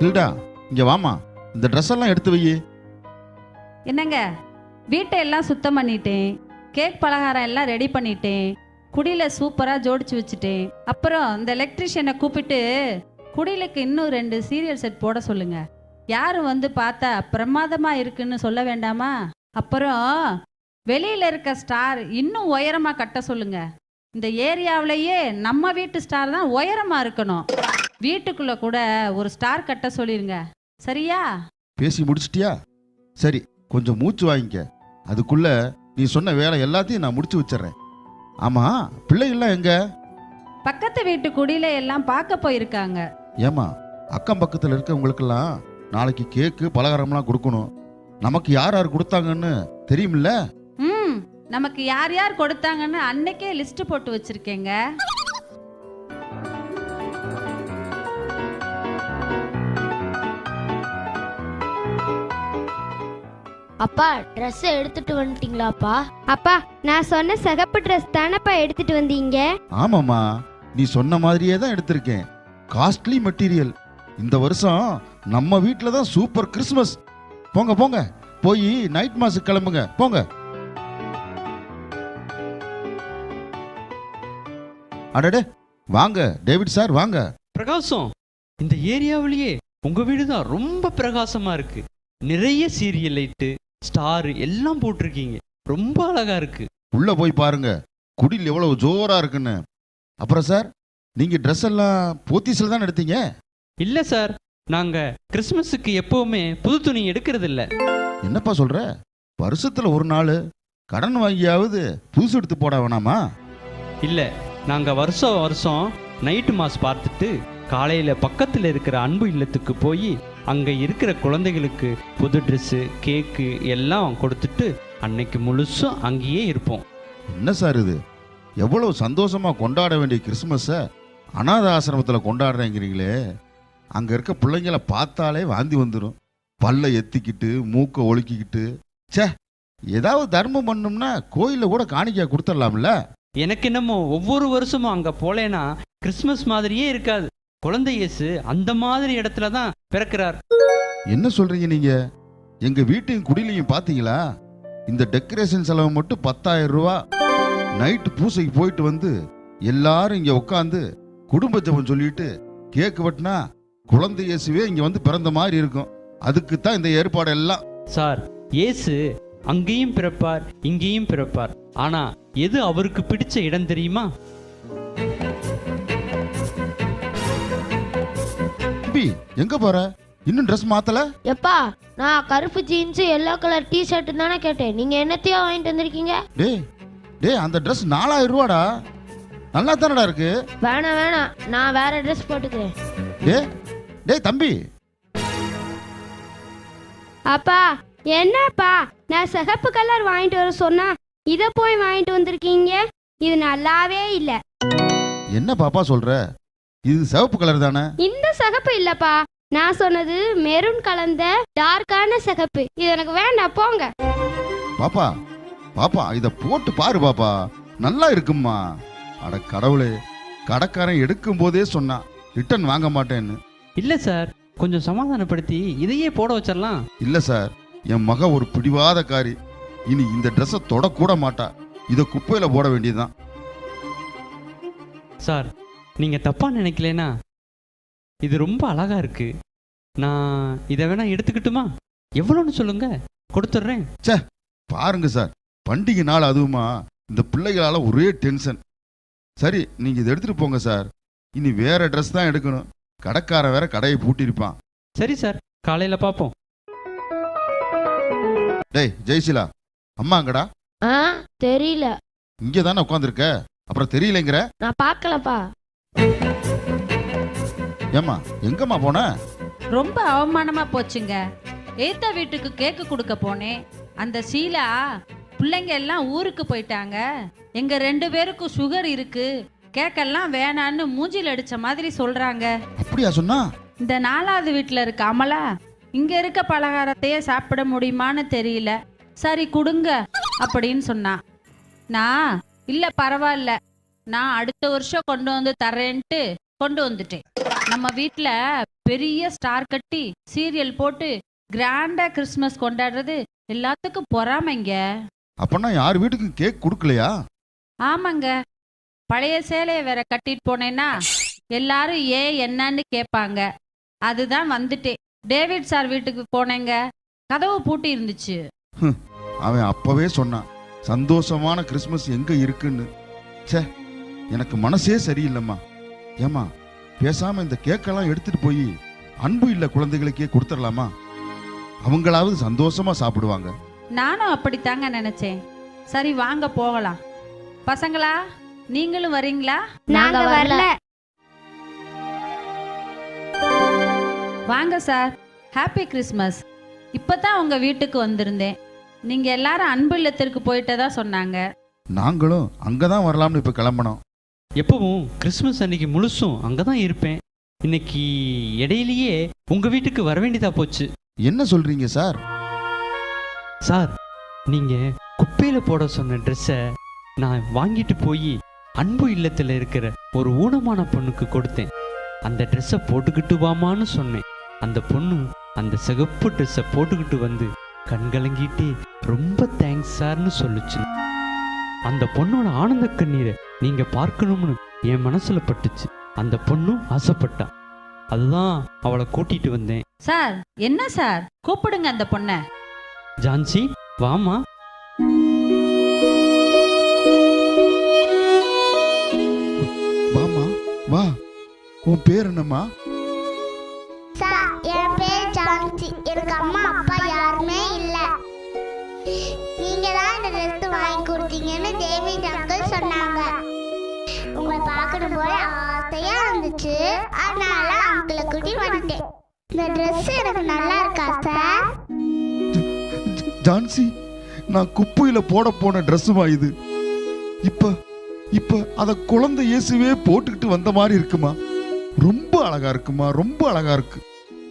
ஹில்டா இங்க வாமா இந்த ட்ரெஸ் எல்லாம் எடுத்து வை என்னங்க? வீட்டை எல்லாம் சுத்தம் பண்ணிட்டேன். கேக் பலகாரம் எல்லாம் ரெடி பண்ணிட்டேன். குடியில சூப்பரா ஜோடிச்சு வச்சுட்டேன். அப்புறம் இந்த எலக்ட்ரிஷியனை கூப்பிட்டு குடிலுக்கு இன்னும் ரெண்டு சீரியல் செட் போட சொல்லுங்க. யாரும் வந்து பார்த்தா பிரமாதமா இருக்குன்னு சொல்ல வேண்டாமா? அப்புறம் வெளியில இருக்க ஸ்டார் இன்னும் உயரமா கட்ட சொல்லுங்க. இந்த ஏரியாவிலேயே நம்ம வீட்டு ஸ்டார் தான் உயரமா இருக்கணும். வீட்டுக்குள்ள கூட ஒரு ஸ்டார் கட்ட சொல்லிருங்க. சரியா? பேசி முடிச்சிட்டியா? சரி கொஞ்சம் மூச்சு வாங்கிக்க. அதுக்குள்ள நீ சொன்ன வேலை எல்லாத்தையும் நான் முடிச்சு வச்சிடுறேன். ஆமா பிள்ளைகள்லாம் எங்க? பக்கத்து வீட்டு குடியில எல்லாம் பார்க்க போயிருக்காங்க. ஏமா அக்கம் பக்கத்தில் இருக்கவங்களுக்கெல்லாம் நாளைக்கு கேக்கு பலகாரம்லாம் கொடுக்கணும். நமக்கு யார் யார் கொடுத்தாங்கன்னு தெரியுமில்ல? நமக்கு யார் யார் கொடுத்தாங்கன்னு அன்னைக்கே லிஸ்ட் போட்டு வச்சிருக்கேங்க. அப்பா ட்ரெஸ் எடுத்துட்டு வந்துட்டீங்களாப்பா? அப்பா நான் சொன்ன சிகப்பு ட்ரெஸ் தானப்பா எடுத்துட்டு வந்தீங்க? ஆமாம்மா நீ சொன்ன மாதிரியே தான் எடுத்திருக்கேன். காஸ்ட்லி மெட்டீரியல் இந்த வருஷம் நம்ம வீட்டில் தான் சூப்பர் கிறிஸ்மஸ் போங்க போங்க. போய் நைட் மாஸுக்கு கிளம்புங்க. போங்க. அடடே வாங்க டேவிட் சார் வாங்க. பிரகாசம். இந்த ஏரியாவிலேயே உங்க வீடு தான் ரொம்ப பிரகாசமா இருக்கு. நிறைய சீரியல் லைட்டு ஸ்டார் எல்லாம் போட்டிருக்கீங்க. ரொம்ப அழகா இருக்கு. உள்ள போய் பாருங்க. குடில் எவ்வளவு ஜோரா இருக்குன்னு. அப்புறம் சார் நீங்க ட்ரெஸ் எல்லாம் போத்தீஸ்ல தான் எடுத்தீங்க? இல்ல சார் நாங்க கிறிஸ்மஸுக்கு எப்பவுமே புது துணி எடுக்கிறது இல்ல என்னப்பா சொல்ற? வருஷத்துல ஒரு நாள் கடன் வாங்கியாவது புதுசு எடுத்து போட வேணாமா? இல்ல நாங்கள் வருஷம் வருஷம் நைட்டு மாஸ் பார்த்துட்டு காலையில் பக்கத்தில் இருக்கிற அன்பு இல்லத்துக்கு போய் அங்கே இருக்கிற குழந்தைகளுக்கு புது ட்ரெஸ்ஸு கேக்கு எல்லாம் கொடுத்துட்டு அன்னைக்கு முழுசும் அங்கேயே இருப்போம். என்ன சார் இது? எவ்வளோ சந்தோஷமாக கொண்டாட வேண்டிய கிறிஸ்மஸை அனாத ஆசிரமத்தில் கொண்டாடுறேங்கிறீங்களே. அங்கே இருக்க பிள்ளைங்களை பார்த்தாலே வாந்தி வந்துடும் பல்ல எத்திக்கிட்டு மூக்கை ஒழுக்கிக்கிட்டு. ச்சே ஏதாவது தர்மம் பண்ணோம்னா கோயிலில் கூட காணிக்கா கொடுத்துடலாம்ல? எனக்கு என்னமோ ஒவ்வொரு வருஷமும் அங்க போலேனா கிறிஸ்மஸ் மாதிரியே இருக்காது. குழந்தை இயேசு அந்த மாதிரி இடத்துல தான் பிறக்கிறார். என்ன சொல்றீங்க நீங்க? எங்க வீட்டையும் குடிலையும் பாத்தீங்களா? இந்த டெக்கரேஷன் செலவு மட்டும் பத்தாயிரம் ரூபா. நைட்டு பூசைக்கு போயிட்டு வந்து எல்லாரும் இங்க உட்காந்து குடும்ப ஜெபம் சொல்லிட்டு கேக் வெட்டினா குழந்தை இயேசுவே இங்க வந்து பிறந்த மாதிரி இருக்கும். அதுக்கு தான் இந்த ஏற்பாடு எல்லாம் சார் இயேசு அங்கேயும் பிறப்பார் இங்கேயும் பிறப்பார். ஆனா எது அவருக்கு பிடிச்ச இடம் தெரியுமா? தம்பி எங்க போற? இன்னும் ட்ரெஸ் மாத்தல? எப்பா நான் கருப்பு jeans yellow colour T shirt தானே கேட்டேன். நீங்க என்னத்தையோ வாங்கிட்டு வந்திருக்கீங்க? டேய் டேய் அந்த ட்ரெஸ் நாலாயிரம் ரூபாடா. நல்லா தானடா இருக்கு. வேணாம் வேணாம். நான் வேற ட்ரெஸ் போட்டுக்கிறேன். டேய் டேய் தம்பி. அப்பா என்னப்பா? நான் சிகப்பு கலர் வாங்கிட்டு வர சொன்னா இத போய் வாங்கிட்டு வந்திருக்கீங்க? இது நல்லாவே இல்ல. என்ன பாப்பா சொல்ற? இது சிவப்பு கலர் தானே? இந்த சிகப்பு இல்லப்பா. நான் சொன்னது மெரூன் கலந்த டார்க்கான சிகப்பு. இது எனக்கு வேண்டாம் போங்க. பாப்பா பாப்பா இத போட்டு பாரு பாப்பா. நல்லா இருக்கும்மா. அட கடவுளே கடைக்காரன் எடுக்கும் போதே சொன்னான் ரிட்டர்ன் வாங்க மாட்டேன்னு. இல்ல சார் கொஞ்சம் சமாதானப்படுத்தி இதையே போட வச்சிடலாம். இல்ல சார் என் மக ஒரு பிடிவாதக்காரி. இனி இந்த ட்ரெஸ்ஸை தொடக்கூட மாட்டா. இத குப்பையில போட வேண்டியதுதான். சார் நீங்க தப்பா நினைக்கலனா? இது ரொம்ப அழகா இருக்கு. நான் இதை வேணா எடுத்துக்கிட்டுமா? எவ்வளோன்னு சொல்லுங்க. கொடுத்துட்றேன். பாருங்க சார். பண்டிகை நாள் அதுவுமா. இந்த பிள்ளைகளால ஒரே டென்ஷன் சரி நீங்க இதை எடுத்துட்டு போங்க சார். இனி வேற ட்ரெஸ் தான் எடுக்கணும். கடைக்காரன் வேற கடையை பூட்டியிருப்பான். சரி சார் காலையில பார்ப்போம் டேய் ஜெயசிலா அம்மாங்கடா ஆ தெரியல. இங்கே தானே உட்காந்துருக்க அப்புறம் தெரியலங்கிற? நான் பார்க்கலப்பா. ஏம்மா எங்கம்மா போன? ரொம்ப அவமானமா போச்சுங்க. ஏத்த வீட்டுக்கு கேக்கு கொடுக்க போனேன். அந்த ஷீலா பிள்ளைங்க எல்லாம் ஊருக்கு போயிட்டாங்க. எங்க ரெண்டு பேருக்கும் சுகர் இருக்கு. கேக்கெல்லாம் வேணான்னு மூஞ்சில அடிச்ச மாதிரி சொல்றாங்க. அப்படியா சொன்னா? இந்த நாலாவது வீட்டில் இருக்க அமலா இங்க இருக்க பலகாரத்தையே சாப்பிட முடியுமான்னு தெரியல. சரி கொடுங்க அப்படின்னு சொன்னா. நான் இல்ல பரவாயில்ல. நான் அடுத்த வருஷம் கொண்டு வந்து தர்றேன்ட்டு கொண்டு வந்துட்டேன். நம்ம வீட்டில் பெரிய ஸ்டார் கட்டி சீரியல் போட்டு கிராண்டா கிறிஸ்மஸ் கொண்டாடுறது எல்லாத்துக்கும் பொறாமைங்க. அப்பனா யார் வீட்டுக்கும் கேக் கொடுக்கலையா? ஆமாங்க. பழைய சேலையை வேற கட்டிட்டு போனேன்னா எல்லாரும் ஏன் என்னன்னு கேட்பாங்க. அதுதான் வந்துட்டேன். டேவிட் சார் வீட்டுக்கு போனேங்க. கதவு பூட்டி இருந்துச்சு. அவன் அப்பவே சொன்னான் சந்தோஷமான கிறிஸ்மஸ் எங்க இருக்குன்னு? ச்சே எனக்கு மனசே சரியில்லைம்மா. ஏம்மா பேசாம இந்த கேக்கெல்லாம் எடுத்துட்டு போய் அன்பு இல்ல குழந்தைகளுக்கே கொடுத்துடலாமா? அவங்களாவது சந்தோஷமா சாப்பிடுவாங்க. நானும் அப்படித்தாங்க நினைச்சேன். சரி வாங்க போகலாம். பசங்களா நீங்களும் வரீங்களா? நாங்க வரல. வாங்க சார். ஹாப்பி கிறிஸ்மஸ் இப்பதான் உங்க வீட்டுக்கு வந்திருந்தேன். நீங்க எல்லாரும் அன்பு இல்லத்திற்கு போயிட்டதா சொன்னாங்க. நாங்களும் அங்கதான் வரலாம்னு இப்ப கிளம்பணும். எப்பவும் கிறிஸ்மஸ் அன்னைக்கு முழுசும் அங்கே தான் இருப்பேன். இன்னைக்கு இடையிலேயே உங்கள் வீட்டுக்கு வர வேண்டியதா போச்சு. என்ன சொல்றீங்க சார்? சார் நீங்கள் குப்பையில் போட சொன்ன ட்ரெஸ்ஸை நான் வாங்கிட்டு போய் அன்பு இல்லத்தில் இருக்கிற ஒரு ஊனமான பொண்ணுக்கு கொடுத்தேன். அந்த ட்ரெஸ்ஸை போட்டுக்கிட்டு வாமான்னு சொன்னேன். அந்த பொண்ணு அந்த சிகப்பு ட்ரெஸ்ஸை போட்டுக்கிட்டு வந்து கண்கலங்கிட்டே ரொம்ப தேங்க்ஸ் சார்னு சொல்லுச்சு அந்த பொண்ணோட ஆனந்த கண்ணீரை நீங்க பார்க்கணும்னு என் மனசுல பட்டுச்சு. அந்த பொண்ணும் ஆசைப்பட்டா. அதுதான் அவளை கூட்டிட்டு வந்தேன். சார் என்ன சார் கூப்பிடுங்க அந்த பொண்ணை. ஜான்சி வாமா வாமா வா. உன் பேர் என்னம்மா? எனக்கு அம்மா அப்பா யாருமே இல்ல. நீங்க தான் இந்த ட்ரெஸ் வாங்கி கொடுத்தீங்கன்னு தேவி அங்கிள் சொன்னாங்க. உங்களை பார்க்கணும் போல ஆசையா இருந்துச்சு. அதனால அங்கிளை கூட்டி வந்துட்டேன். இந்த ட்ரெஸ் எனக்கு நல்லா இருக்கா சார் ஜான்சி நான் குப்பையில போட போன ட்ரெஸ்ஸுமா இது? இப்ப இப்ப அத குழந்தை இயேசுவே போட்டுக்கிட்டு வந்த மாதிரி இருக்குமா? ரொம்ப அழகா இருக்குமா? ரொம்ப அழகா இருக்கு.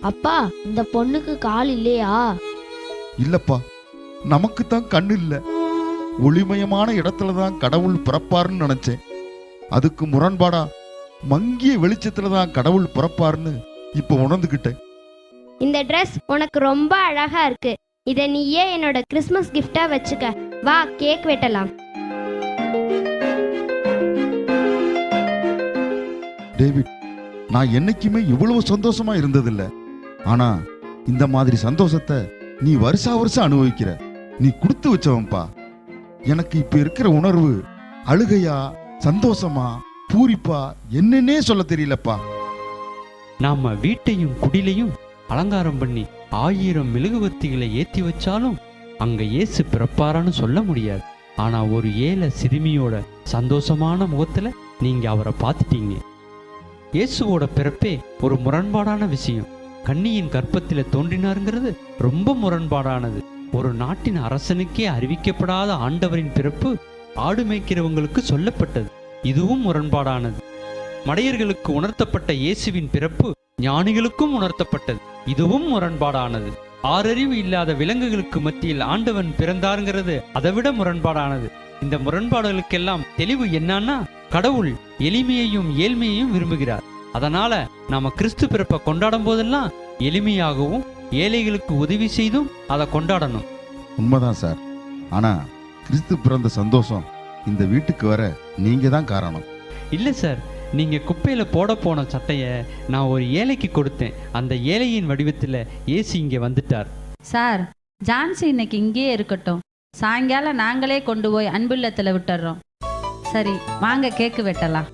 அப்பா இந்த பொண்ணுக்கு கால் இல்லையா? இல்லப்பா நமக்கு தான் கண்ணு இல்ல. ஒளிமயமான இடத்துல தான் கடவுள் பிறப்பாருன்னு நினைச்சேன். அதுக்கு முரண்பாடா மங்கிய வெளிச்சத்துல தான் கடவுள் பிறப்பாருன்னு இப்ப உணர்ந்துகிட்டேன். இந்த Dress உனக்கு ரொம்ப அழகா இருக்கு. இதை நீயே என்னோட கிறிஸ்மஸ் கிஃப்டா வச்சுக்க. வா கேக் வெட்டலாம். டேவிட் நான் என்னைக்குமே இவ்வளவு சந்தோஷமா இருந்ததில்ல. ஆனா இந்த மாதிரி சந்தோஷத்தை நீ வருஷா வருஷம் அனுபவிக்கிற. நீ கொடுத்து வச்சவன்பா. எனக்கு இப்ப இருக்கிற உணர்வு அழுகையா சந்தோஷமா பூரிப்பா என்னன்னே சொல்ல தெரியலப்பா. நாம வீட்டையும் குடிலையும் அலங்காரம் பண்ணி ஆயிரம் மெழுகுவர்த்திகளை ஏத்தி வச்சாலும் அங்க இயேசு பிறப்பாரான்னு சொல்ல முடியாது. ஆனா ஒரு ஏழை சிறுமியோட சந்தோஷமான முகத்துல நீங்க அவரை பார்த்துட்டீங்க. இயேசுவோட பிறப்பே ஒரு முரண்பாடான விஷயம். கன்னியின் கற்பத்தில் தோன்றினாருங்கிறது ரொம்ப முரண்பாடானது. ஒரு நாட்டின் அரசனுக்கே அறிவிக்கப்படாத ஆண்டவரின் பிறப்பு ஆடு மேய்க்கிறவங்களுக்கு சொல்லப்பட்டது. இதுவும் முரண்பாடானது. மடையர்களுக்கு உணர்த்தப்பட்ட இயேசுவின் பிறப்பு ஞானிகளுக்கும் உணர்த்தப்பட்டது. இதுவும் முரண்பாடானது. ஆறறிவு இல்லாத விலங்குகளுக்கு மத்தியில் ஆண்டவன் பிறந்தாருங்கிறது அதைவிட முரண்பாடானது. இந்த முரண்பாடுகளுக்கெல்லாம் தெளிவு என்னன்னா கடவுள் எளிமையையும் ஏழ்மையையும் விரும்புகிறார். அதனால நாம கிறிஸ்து பிறப்பை கொண்டாடும் போதெல்லாம் எளிமையாகவும் ஏழைகளுக்கு உதவி செய்தும் அதை கொண்டாடணும். உண்மைதான் சார். ஆனா கிறிஸ்து பிறந்த சந்தோஷம் இந்த வீட்டுக்கு வர நீங்க தான் காரணம். இல்ல சார். நீங்க குப்பையில போட போன சட்டைய நான் ஒரு ஏழைக்கு கொடுத்தேன். அந்த ஏழையின் வடிவத்துல இயேசு இங்க வந்துட்டார். சார் ஜான்சி இன்னைக்கு இங்கேயே இருக்கட்டும். சாயங்காலம் நாங்களே கொண்டு போய் அன்புள்ளத்தில் விட்டுறோம். சரி வாங்க கேக்கு வெட்டலாம்.